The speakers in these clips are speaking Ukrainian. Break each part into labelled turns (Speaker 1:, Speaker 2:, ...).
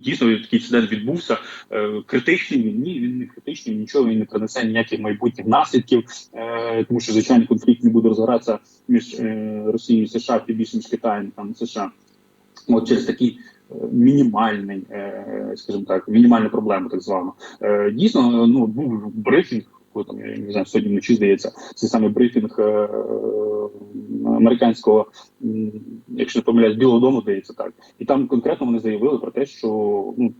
Speaker 1: Дійсно, такий інцидент відбувся. Е, критичний він ні, він не критичний, нічого він не принесе ніяких майбутніх наслідків, е, тому що звичайно конфлікт не буде розгоратися між е, Росією і США тим більше між Китаєм там США. От через такий мінімальний, скажімо так, мінімальну проблему, так звану. Е, дійсно, ну був брифінг. Коли Там я не знаю, сьогодні вночі здається, це саме брифінг е, американського, якщо не помиляюсь, Білого Дому, здається так. І там конкретно вони заявили про те, що ну.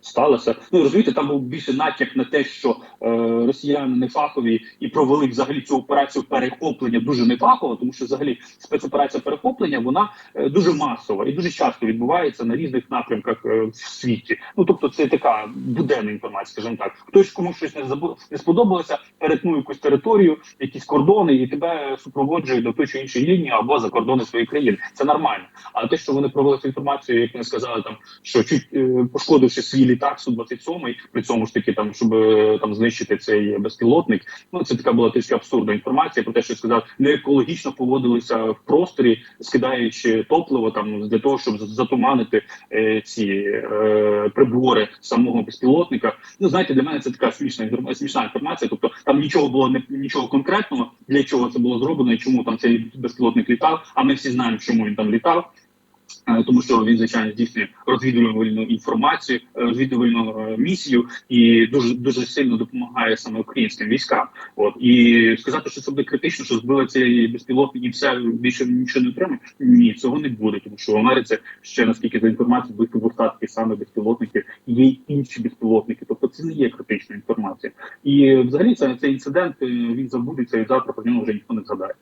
Speaker 1: Сталося. Ну розумієте, там був більше натяк на те, що е, росіяни не фахові і провели взагалі цю операцію перехоплення дуже нефахово, тому що взагалі спецоперація перехоплення вона е, дуже масова і дуже часто відбувається на різних напрямках е, в світі. Ну тобто, це така буденна інформація, скажімо так. Хтось комусь щось не забу... не сподобалося, перетнув якусь територію, якісь кордони, і тебе супроводжує до тої чи іншої лінії або за кордони своєї країни. Це нормально. А те, що вони провели цю інформацію, як вони сказали, там що чуть е, пошкодивши свій літак су 27 при цьому ж таки там, щоб е, там знищити цей безпілотник. Ну це така була трішки абсурдна інформація про те, що сказав, не екологічно поводилися в просторі, скидаючи топливо там для того, щоб затуманити е, ці е, прибори самого безпілотника. Ну знаєте, для мене це така смішна смішна інформація. Тобто там нічого було не нічого конкретного, для чого це було зроблено і чому там цей безпілотник літав. А ми всі знаємо, чому він там літав. Е, Тому що він звичайно здійснює розвідувальну інформацію, е, розвідувальну е, місію і дуже дуже сильно допомагає саме українським військам. От і сказати, що це буде критично, що збили цей безпілотник і все більше нічого не отримає. Ні, цього не буде, тому що в Америці ще наскільки за інформацією будуть повертати саме безпілотники, є інші безпілотники. Тобто це не є критична інформація. І взагалі це цей інцидент він забудеться і завтра про нього вже ніхто не згадає.